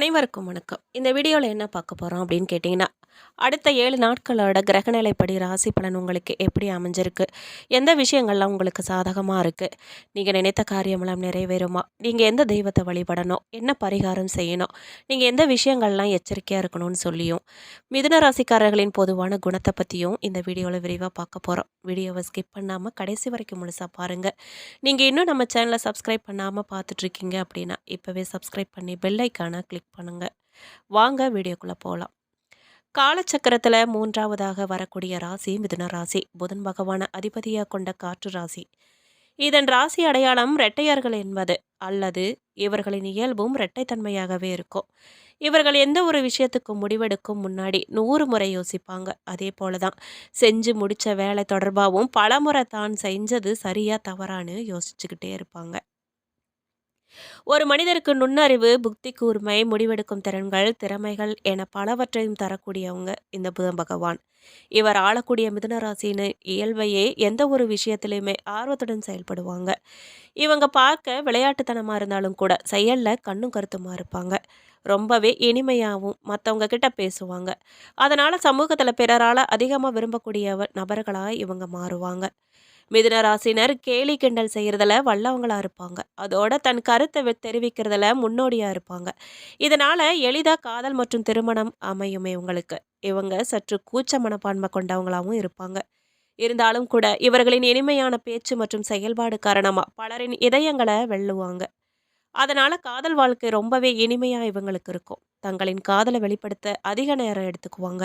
அனைவருக்கும் வணக்கம். இந்த வீடியோவில் என்ன பார்க்க போகிறோம் அப்படின்னு கேட்டிங்கன்னா அடுத்த ஏழு நாட்களோட கிரகநிலைப்படி ராசி பலன் உங்களுக்கு எப்படி அமைஞ்சிருக்கு? எந்த விஷயங்கள்லாம் உங்களுக்கு சாதகமாக இருக்குது நீங்கள் நினைத்த காரியமெல்லாம் நிறைவேறுமா? நீங்கள் எந்த தெய்வத்தை வழிபடணும்? என்ன பரிகாரம் செய்யணும்? நீங்கள் எந்த விஷயங்கள்லாம் எச்சரிக்கையாக இருக்கணும்னு சொல்லியும் மிதுன ராசிக்காரர்களின் பொதுவான குணத்தை பற்றியும் இந்த வீடியோவில் விரிவாக பார்க்க போகிறோம் வீடியோவை ஸ்கிப் பண்ணாமல் கடைசி வரைக்கும் முழுசாக பாருங்கள் நீங்கள் இன்னும் நம்ம சேனலை சப்ஸ்கிரைப் பண்ணாமல் பார்த்துட்ருக்கீங்க அப்படின்னா இப்போவே சப்ஸ்கிரைப் பண்ணி பெல் கிளிக் பண்ணுங்கள் வாங்க வீடியோக்குள்ளே போகலாம் காலச்சக்கரத்தில் மூன்றாவதாக வரக்கூடிய ராசி மிதுன ராசி. புதன் பகவான அதிபதியாக கொண்ட காற்று ராசி. இதன் ராசி அடையாளம் இரட்டையர்கள் என்பது. அல்லது இவர்களின் இயல்பும் இரட்டைத்தன்மையாகவே இருக்கும். இவர்கள் எந்த ஒரு விஷயத்துக்கும் முடிவெடுக்கும் முன்னாடி நூறு முறை யோசிப்பாங்க. அதே போல தான் செஞ்சு முடித்த வேலை தொடர்பாகவும் பலமுறை தான் செஞ்சது சரியாக தவறான்னு யோசிச்சுக்கிட்டே இருப்பாங்க. ஒரு மனிதருக்கு நுண்ணறிவு புக்தி கூர்மை முடிவெடுக்கும் திறன்கள் திறமைகள் என பலவற்றையும் தரக்கூடியவங்க இந்த புதன் பகவான். இவர் ஆளக்கூடிய மிதுனராசின்னு இயல்பையே எந்த ஒரு விஷயத்திலையுமே ஆர்வத்துடன் செயல்படுவாங்க. இவங்க பார்க்க விளையாட்டுத்தனமாக இருந்தாலும் கூட செயலில் கண்ணும் கருத்துமாக இருப்பாங்க. ரொம்பவே இனிமையாகவும் மற்றவங்க கிட்ட பேசுவாங்க. அதனால் சமூகத்தில் பிறரால் அதிகமாக விரும்பக்கூடிய நபர்களாக இவங்க மாறுவாங்க. மிதுன ராசினர் கேலி கிண்டல் செய்கிறதுல வல்லவங்களாக இருப்பாங்க. அதோட தன் கருத்தை தெரிவிக்கிறதுல முன்னோடியாக இருப்பாங்க. இதனால் எளிதாக காதல் மற்றும் திருமணம் அமையுமே இவங்களுக்கு இவங்க சற்று கூச்ச மனப்பான்மை கொண்டவங்களாகவும் இருப்பாங்க. இருந்தாலும் கூட இவர்களின் இனிமையான பேச்சு மற்றும் செயல்பாடு காரணமாக பலரின் இதயங்களை வெல்லுவாங்க. அதனால் காதல் வாழ்க்கை ரொம்பவே இனிமையாக இவங்களுக்கு இருக்கும். தங்களின் காதலை வெளிப்படுத்த அதிக நேரம் எடுத்துக்குவாங்க.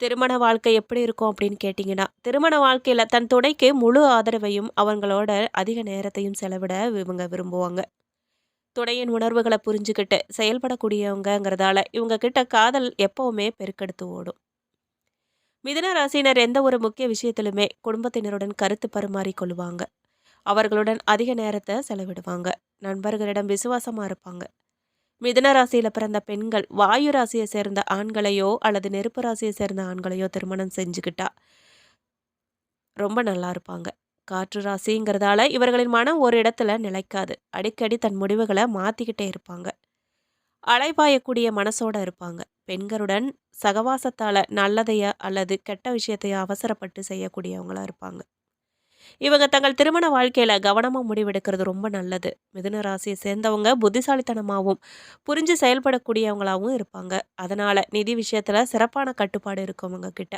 திருமண வாழ்க்கை எப்படி இருக்கும் அப்படின்னு கேட்டிங்கன்னா திருமண வாழ்க்கையில் தன் துணைக்கு முழு ஆதரவையும் அவங்களோட அதிக நேரத்தையும் செலவிட இவங்க விரும்புவாங்க. துணையின் உணர்வுகளை புரிஞ்சுக்கிட்டு செயல்படக்கூடியவங்கிறதால இவங்க கிட்ட காதல் எப்பவுமே பெருக்கெடுத்து ஓடும். மிதன ராசினர் எந்த ஒரு முக்கிய விஷயத்திலுமே குடும்பத்தினருடன் கருத்து பரிமாறி கொள்வாங்க. அவர்களுடன் அதிக நேரத்தை செலவிடுவாங்க. நண்பர்களிடம் விசுவாசமாக இருப்பாங்க. மிதுன ராசியில் பிறந்த பெண்கள் வாயு ராசியை சேர்ந்த ஆண்களையோ அல்லது நெருப்பு ராசியை சேர்ந்த ஆண்களையோ திருமணம் செஞ்சுக்கிட்டா ரொம்ப நல்லா இருப்பாங்க. காற்று ராசிங்கிறதால இவர்களின் மனம் ஒரு இடத்துல நிலைக்காது. அடிக்கடி தன் முடிவுகளை மாற்றிக்கிட்டே இருப்பாங்க. அலைபாயக்கூடிய மனசோட இருப்பாங்க. பெண்களுடன் சகவாசத்தால் நல்லதைய அல்லது கெட்ட விஷயத்தையோ அவசரப்பட்டு செய்யக்கூடியவங்களா இருப்பாங்க. இவங்க தங்கள் திருமண வாழ்க்கையில் கவனமாக முடிவெடுக்கிறது ரொம்ப நல்லது. மிதுன ராசியை சேர்ந்தவங்க புத்திசாலித்தனமாகவும் புரிஞ்சு செயல்படக்கூடியவங்களாகவும் இருப்பாங்க. அதனால் நிதி விஷயத்தில் சிறப்பான கட்டுப்பாடு இருக்கவங்க கிட்ட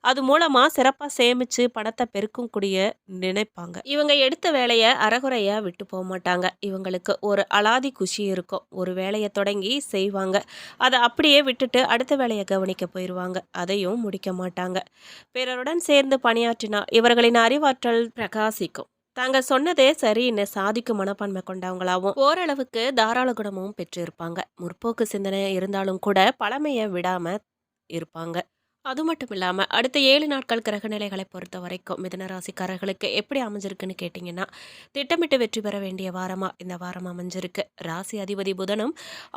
அது மூலமாக சிறப்பாக சேமித்து பணத்தை பெருக்கும் கூடிய நினைப்பாங்க. இவங்க எடுத்த வேலையை அறகுறையாக விட்டு போக மாட்டாங்க. இவங்களுக்கு ஒரு அலாதி குஷி இருக்கும். ஒரு வேலையை தொடங்கி செய்வாங்க. அதை அப்படியே விட்டுட்டு அடுத்த வேலையை கவனிக்க போயிடுவாங்க அதையும் முடிக்க மாட்டாங்க. பிறருடன் சேர்ந்து பணியாற்றினா இவர்களின் அறிவாற்றல் பிரகாசிக்கும். தாங்க சொன்னதே சரின்னு சாதிக்கும் மனப்பான்மை கொண்டவங்களாகவும் ஓரளவுக்கு தாராள குணமும் பெற்றிருப்பாங்க. முற்போக்கு சிந்தனை இருந்தாலும் கூட பழமையை விடாமல் இருப்பாங்க. அது மட்டும் இல்லாமல் அடுத்த ஏழு நாட்கள் கிரக நிலைகளை பொறுத்த வரைக்கும் மிதனராசிக்காரர்களுக்கு எப்படி அமைஞ்சிருக்குன்னு கேட்டிங்கன்னா திட்டமிட்டு வெற்றி பெற வேண்டிய வாரமாக இந்த வாரம் அமைஞ்சிருக்கு. ராசி அதிபதி புதனும்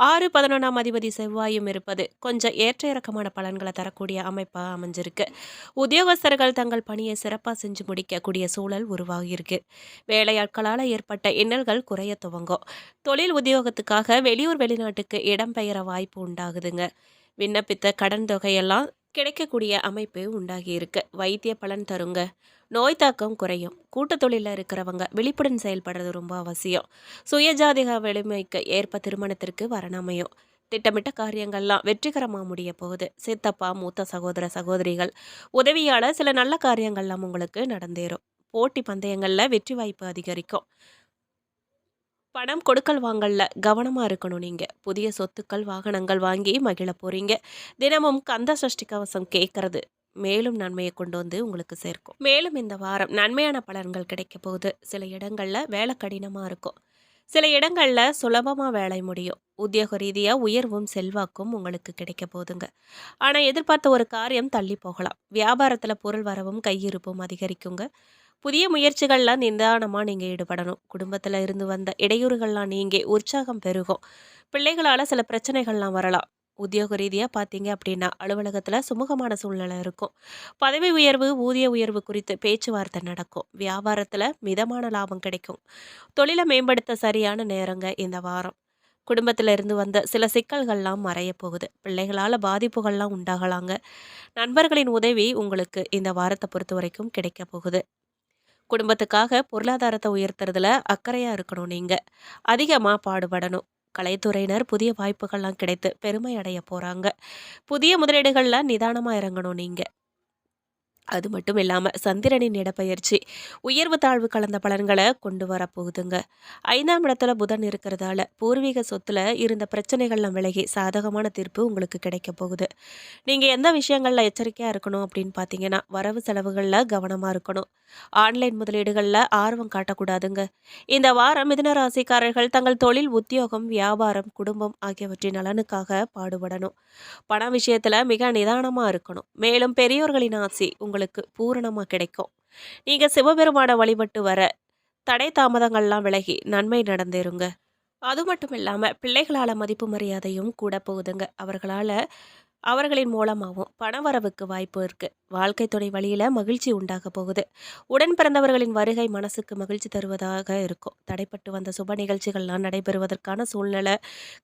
ஆறு பதினொன்றாம் அதிபதி செவ்வாயும் இருப்பது கொஞ்சம் ஏற்ற இறக்கமான பலன்களை தரக்கூடிய அமைப்பாக அமைஞ்சிருக்கு. உத்தியோகஸ்தர்கள் தங்கள் பணியை சிறப்பாக செஞ்சு முடிக்கக்கூடிய சூழல் உருவாகியிருக்கு. வேலையாட்களால் ஏற்பட்ட இன்னல்கள் குறைய துவங்கும். தொழில் உத்தியோகத்துக்காக வெளியூர் வெளிநாட்டுக்கு இடம்பெயர வாய்ப்பு உண்டாகுதுங்க. விண்ணப்பித்த கடன் தொகையெல்லாம் கிடைக்கக்கூடிய அமைப்பு உண்டாகியிருக்கு. வைத்திய பலன் தருங்க. நோய் தாக்கம் குறையும். கூட்டு தொழிலில் இருக்கிறவங்க விழிப்புடன் செயல்படுறது ரொம்ப அவசியம். சுயஜாதிக வலிமைக்கு ஏற்ப திருமணத்திற்கு வரணமையும் திட்டமிட்ட காரியங்கள்லாம் வெற்றிகரமாக முடிய போகுது. சித்தப்பா மூத்த சகோதர சகோதரிகள் உதவியால் சில நல்ல காரியங்கள்லாம் உங்களுக்கு நடந்தேறும். போட்டி பந்தயங்களில் வெற்றி வாய்ப்பு அதிகரிக்கும். பணம் கொடுக்கல் வாங்கல கவனமாக இருக்கணும் நீங்கள் புதிய சொத்துக்கள் வாகனங்கள் வாங்கி மகிழ போகிறீங்க தினமும் கந்த சஷ்டி கவசம் கேட்கறது. மேலும் நன்மையை கொண்டு வந்து உங்களுக்கு சேர்க்கும். மேலும் இந்த வாரம் நன்மையான பலன்கள் கிடைக்க போகுது. சில இடங்களில் வேலை கடினமாக இருக்கும். சில இடங்களில் சுலபமாக வேலை முடியும். உத்தியோக ரீதியாக உயர்வும் செல்வாக்கும் உங்களுக்கு கிடைக்க போதுங்க ஆனால் எதிர்பார்த்த ஒரு காரியம் தள்ளி போகலாம். வியாபாரத்தில் பொருள் வரவும் கையிருப்பும் அதிகரிக்குங்க. புதிய முயற்சிகள்லாம் நிதானமாக நீங்கள் ஈடுபடணும். குடும்பத்தில் இருந்து வந்த இடையூறுகள்லாம் நீங்கள் உற்சாகம் பெருகும். பிள்ளைகளால் சில பிரச்சனைகள்லாம் வரலாம். உத்தியோக ரீதியாக பார்த்தீங்க அப்படின்னா அலுவலகத்தில் சுமூகமான சூழ்நிலை இருக்கும். பதவி உயர்வு ஊதிய உயர்வு குறித்து பேச்சுவார்த்தை நடக்கும். வியாபாரத்தில் மிதமான லாபம் கிடைக்கும். தொழிலை மேம்படுத்த சரியான நேரங்க இந்த வாரம். குடும்பத்தில் இருந்து வந்த சில சிக்கல்கள்லாம் மறைய போகுது. பிள்ளைகளால் பாதிப்புகள்லாம் உண்டாகலாங்க. நண்பர்களின் உதவி உங்களுக்கு இந்த வாரத்தை பொறுத்த வரைக்கும் கிடைக்க போகுது. குடும்பத்துக்காக பொருளாதாரத்தை உயர்த்துறதுல அக்கறையாக இருக்கணும் நீங்கள் அதிகமாக பாடுபடணும். கலைத்துறையினர் புதிய வாய்ப்புகள்லாம் கிடைத்து பெருமை அடைய போகிறாங்க புதிய முதலீடுகளில் நிதானமாக இறங்கணும் நீங்கள் அது மட்டும் இல்லாமல் சந்திரனின் இடப்பெயர்ச்சி உயர்வு தாழ்வு கலந்த பலன்களை கொண்டு வரப்போகுதுங்க ஐந்தாம் இடத்துல புதன் இருக்கிறதால பூர்வீக சொத்துல இருந்த பிரச்சனைகள்லாம் விலகி சாதகமான தீர்ப்பு உங்களுக்கு கிடைக்க போகுது. நீங்கள் எந்த விஷயங்களில் எச்சரிக்கையாக இருக்கணும் அப்படின்னு பார்த்தீங்கன்னா வரவு செலவுகளில் கவனமாக இருக்கணும். ஆன்லைன் முதலீடுகளில் ஆர்வம் காட்டக்கூடாதுங்க. இந்த வாரம் மிதன ராசிக்காரர்கள் தங்கள் தொழில் உத்தியோகம் வியாபாரம் குடும்பம் ஆகியவற்றின் நலனுக்காக பாடுபடணும். பண விஷயத்தில் மிக நிதானமாக இருக்கணும். மேலும் பெரியோர்களின் ஆசி உங்கள் உங்களுக்கு பூரணமாக கிடைக்கும். நீங்கள் சிவபெருமான வழிபட்டு வர தடை தாமதங்கள்லாம் விலகி நன்மை நடந்தேருங்க அது மட்டும் இல்லாமல் பிள்ளைகளால் மதிப்பு மரியாதையும் கூட போகுதுங்க. அவர்களால் அவர்களின் மூலமாகவும் பணவரவுக்கு வாய்ப்பு இருக்குது வாழ்க்கை துணை வழியில் மகிழ்ச்சி உண்டாக போகுது. உடன் பிறந்தவர்களின் வருகை மனசுக்கு மகிழ்ச்சி தருவதாக இருக்கும். தடைப்பட்டு வந்த சுப நிகழ்ச்சிகள்லாம் நடைபெறுவதற்கான சூழ்நிலை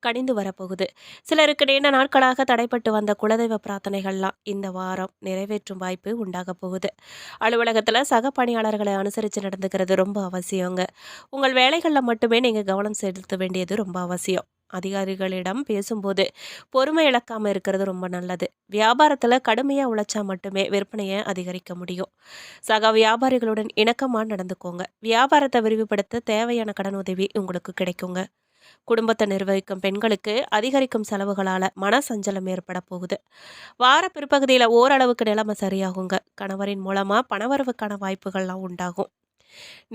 கணிந்து வரப்போகுது. சிலருக்கு நீண்ட நாட்களாக தடைப்பட்டு வந்த குலதெய்வ பிரார்த்தனைகள்லாம் இந்த வாரம் நிறைவேற்றும் வாய்ப்பு உண்டாக போகுது. அலுவலகத்தில் சக பணியாளர்களை அனுசரித்து நடந்துக்கிறது ரொம்ப அவசியங்க. உங்கள் வேலைகளில் மட்டுமே நீங்கள் கவனம் செலுத்த வேண்டியது ரொம்ப அவசியம். அதிகாரிகளிடம் பேசும்போது பொறுமை இழக்காமல் இருக்கிறது ரொம்ப நல்லது. வியாபாரத்தில் கடுமையாக உழைச்சா மட்டுமே விற்பனையை அதிகரிக்க முடியும். சக வியாபாரிகளுடன் இணக்கமாக நடந்துக்கோங்க. வியாபாரத்தை விரிவுபடுத்த தேவையான கடன் உதவி உங்களுக்கு கிடைக்குங்க. குடும்பத்தை நிர்வகிக்கும் பெண்களுக்கு அதிகரிக்கும் செலவுகளால் மன சஞ்சலம் ஏற்பட போகுது. வார பிற்பகுதியில் ஓரளவுக்கு நிலைமை சரியாகுங்க. கணவரின் மூலமாக பணவரவுக்கான வாய்ப்புகள்லாம் உண்டாகும்.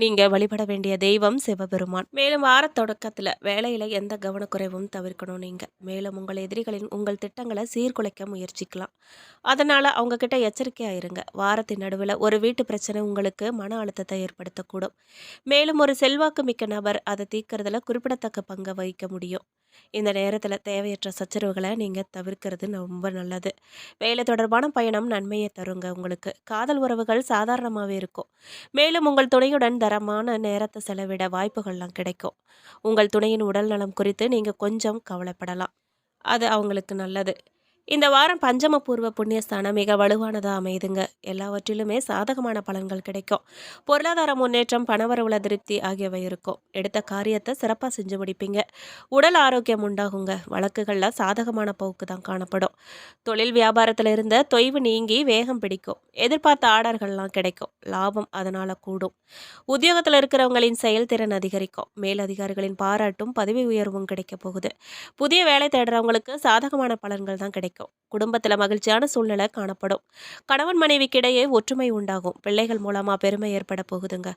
நீங்கள் வழிபட வேண்டிய தெய்வம் சிவபெருமான். மேலும் வார தொடக்கத்தில் வேலையில் எந்த கவனக்குறைவும் தவிர்க்கணும் நீங்கள் மேலும் உங்கள் எதிரிகளின் உங்கள் திட்டங்களை சீர்குலைக்க முயற்சிக்கலாம். அதனால் அவங்கக்கிட்ட எச்சரிக்கையாக இருங்க. வாரத்தின் நடுவில் ஒரு வீட்டு பிரச்சனை உங்களுக்கு மன அழுத்தத்தை ஏற்படுத்தக்கூடும். மேலும் ஒரு செல்வாக்கு மிக்க நபர் அதை தீர்க்கறதுல குறிப்பிடத்தக்க பங்கை வகிக்க முடியும். இந்த நேரத்தில் தேவையற்ற சச்சரவுகளை நீங்கள் தவிர்க்கிறது ரொம்ப நல்லது. வேலை தொடர்பான பயணம் நன்மையை தருங்க உங்களுக்கு. காதல் உறவுகள் சாதாரணமாகவே இருக்கும். மேலும் உங்கள் துணையுடன் தரமான நேரத்தை செலவிட வாய்ப்புகள்லாம் கிடைக்கும். உங்கள் துணையின் உடல் நலம் குறித்து நீங்கள் கொஞ்சம் கவலைப்படலாம். அது அவங்களுக்கு நல்லது. இந்த வாரம் பஞ்சம பூர்வ புண்ணியஸ்தானம் மிக வலுவானதாக அமையுதுங்க. எல்லாவற்றிலுமே சாதகமான பலன்கள் கிடைக்கும். பொருளாதார முன்னேற்றம் பணவரவுல திருப்தி ஆகியவை இருக்கும். எடுத்த காரியத்தை சிறப்பாக செஞ்சு முடிப்பீங்க. உடல் ஆரோக்கியம் உண்டாகுங்க. வழக்குகளில் சாதகமான போக்கு தான் காணப்படும். தொழில் வியாபாரத்தில் இருந்த தொய்வு நீங்கி வேகம் பிடிக்கும். எதிர்பார்த்த ஆர்டர்கள்லாம் கிடைக்கும். லாபம் அதனால் கூடும். உத்தியோகத்தில் இருக்கிறவங்களின் செயல்திறன் அதிகரிக்கும். மேலதிகாரிகளின் பாராட்டும் பதவி உயர்வும் கிடைக்க போகுது. புதிய வேலை தேடுறவங்களுக்கு சாதகமான பலன்கள் தான் கிடைக்கும். கிடைக்கும் குடும்பத்தில் மகிழ்ச்சியான சூழ்நிலை காணப்படும். கணவன் மனைவிக்கிடையே ஒற்றுமை உண்டாகும். பிள்ளைகள் மூலமாக பெருமை ஏற்பட போகுதுங்க.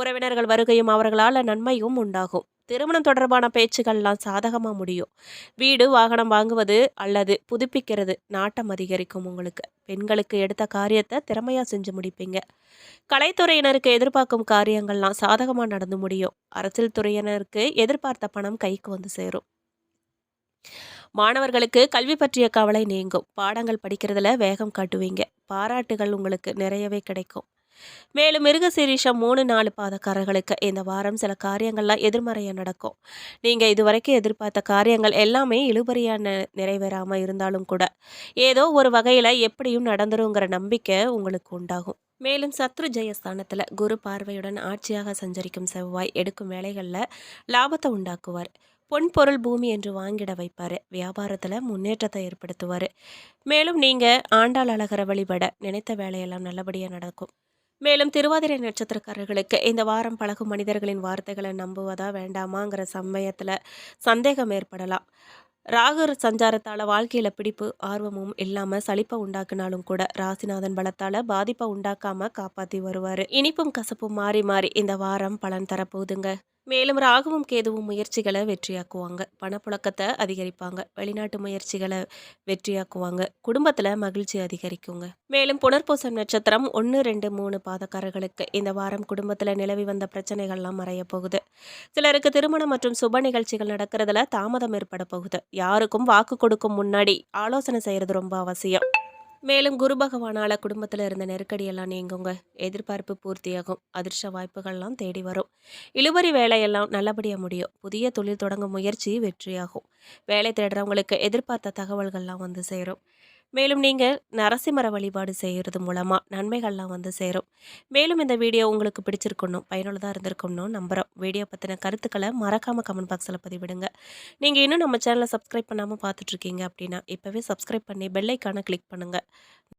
உறவினர்கள் வருகையும் அவர்களால் நன்மையும் உண்டாகும். திருமணம் தொடர்பான பேச்சுகள்லாம் சாதகமாக முடியும். வீடு வாகனம் வாங்குவது அல்லது புதுப்பிக்கிறது நாட்டம் அதிகரிக்கும் உங்களுக்கு. பெண்களுக்கு எடுத்த காரியத்தை திறமையாக செஞ்சு முடிப்பீங்க. கலைத்துறையினருக்கு எதிர்பார்க்கும் காரியங்கள்லாம் சாதகமாக நடந்து முடியும். அரசியல் துறையினருக்கு எதிர்பார்த்த பணம் கைக்கு வந்து சேரும். மாணவர்களுக்கு கல்வி பற்றிய கவலை நீங்கும். பாடங்கள் படிக்கிறதுல வேகம் காட்டுவீங்க. பாராட்டுகள் உங்களுக்கு நிறையவே கிடைக்கும். மேலும் மிருகசீரீஷம் மூணு நாலு பாதக்காரர்களுக்கு இந்த வாரம் சில காரியங்கள்லாம் எதிர்மறையாக நடக்கும். நீங்கள் இதுவரைக்கும் எதிர்பார்த்த காரியங்கள் எல்லாமே இழுபறியான நிறைவேறாமல் இருந்தாலும் கூட ஏதோ ஒரு வகையில் எப்படியும் நடந்துருங்கிற நம்பிக்கை உங்களுக்கு உண்டாகும். மேலும் சத்ரு ஜெயஸ்தானத்தில் குரு பார்வையுடன் ஆட்சியாக சஞ்சரிக்கும் செவ்வாய் எடுக்கும் வேலைகளில் லாபத்தை உண்டாக்குவார். பொன் பொருள் பூமி என்று வாங்கிட வைப்பார். வியாபாரத்தில் முன்னேற்றத்தை ஏற்படுத்துவார். மேலும் நீங்கள் ஆண்டாள் அழகரை வழிபட நினைத்த வேலையெல்லாம் நல்லபடியாக நடக்கும். மேலும் திருவாதிரை நட்சத்திரக்காரர்களுக்கு இந்த வாரம் பழகும் மனிதர்களின் வார்த்தைகளை நம்புவதா வேண்டாமாங்கிற சமயத்தில் சந்தேகம் ஏற்படலாம். ராகு சஞ்சாரத்தால் வாழ்க்கையில் பிடிப்பு ஆர்வமும் இல்லாமல் சளிப்பை உண்டாக்குனாலும் கூட ராசிநாதன் பலத்தால் பாதிப்பை உண்டாக்காமல் காப்பாற்றி வருவார். இனிப்பும் கசப்பும் மாறி மாறி இந்த வாரம் பலன் தரப்போகுதுங்க. மேலும் ராகுவும் கேதுவும் முயற்சிகளை வெற்றியாக்குவாங்க. பணப்புழக்கத்தை அதிகரிப்பாங்க. வெளிநாட்டு முயற்சிகளை வெற்றியாக்குவாங்க. குடும்பத்தில் மகிழ்ச்சி அதிகரிக்குங்க. மேலும் புனர்பூசம் நட்சத்திரம் ஒன்று ரெண்டு மூணு பாதக்காரர்களுக்கு இந்த வாரம் குடும்பத்தில் நிலவி வந்த பிரச்சனைகள்லாம் மறைய போகுது. சிலருக்கு திருமணம் மற்றும் சுப நிகழ்ச்சிகள் நடக்கிறதுல தாமதம் ஏற்பட போகுது. யாருக்கும் வாக்கு கொடுக்கும் முன்னாடி ஆலோசனை செய்கிறது ரொம்ப அவசியம். மேலும் குரு பகவானால் குடும்பத்தில் இருந்த நெருக்கடியெல்லாம் நீங்குங்க. எதிர்பார்ப்பு பூர்த்தியாகும். அதிர்ஷ்ட வாய்ப்புகள்லாம் தேடி வரும். இழுபறி வேலையெல்லாம் நல்லபடியாக முடியும். புதிய தொழில் தொடங்கும் முயற்சி வெற்றியாகும். வேலை தேடுறவங்களுக்கு எதிர்பார்த்த தகவல்கள்லாம் வந்து சேரும். மேலும் நீங்கள் நரசிம்மர வழிபாடு செய்கிறது மூலமாக நன்மைகள்லாம் வந்து சேரும். மேலும் இந்த வீடியோ உங்களுக்கு பிடிச்சிருக்கணும் பயனுள்ளதாக இருந்திருக்கணும் நம்புகிறோம் வீடியோ பற்றின கருத்துக்களை மறக்காமல் கமெண்ட் பாக்ஸில் பதிவிடுங்க. நீங்கள் இன்னும் நம்ம சேனலை சப்ஸ்கிரைப் பண்ணாமல் பார்த்துட்ருக்கீங்க அப்படின்னா இப்போவே சப்ஸ்கிரைப் பண்ணி பெல்லைக்கான கிளிக் பண்ணுங்கள்